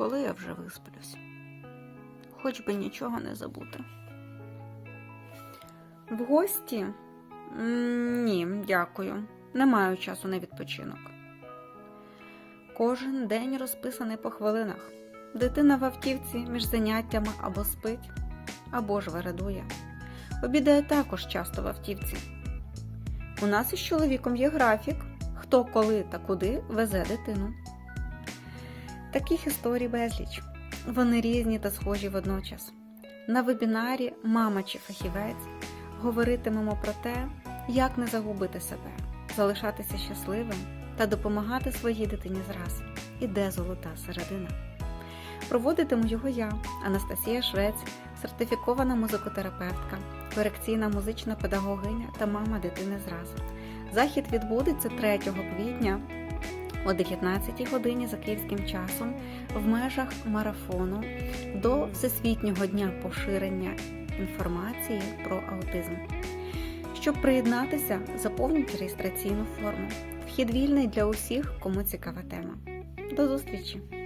Коли я вже висплюсь? Хоч би нічого не забути. В гості? Ні, дякую. Не маю часу на відпочинок. Кожен день розписаний по хвилинах. Дитина в автівці між заняттями або спить, або ж вередує. Обідає також часто в автівці. У нас із чоловіком є графік, хто коли та куди везе дитину. Таких історій безліч. Вони різні та схожі водночас. На вебінарі Мама чи фахівець говоритимемо про те, як не загубити себе, залишатися щасливим та допомагати своїй дитині зраз. Іде золота середина. Проводитиму його я, Анастасія Швець, сертифікована музикотерапевтка, корекційна музична педагогиня та мама дитини зраз. Захід відбудеться 3 квітня о 19 годині за київським часом в межах марафону до Всесвітнього дня поширення інформації про аутизм. Щоб приєднатися, заповніть реєстраційну форму. Вхід вільний для усіх, кому цікава тема. До зустрічі!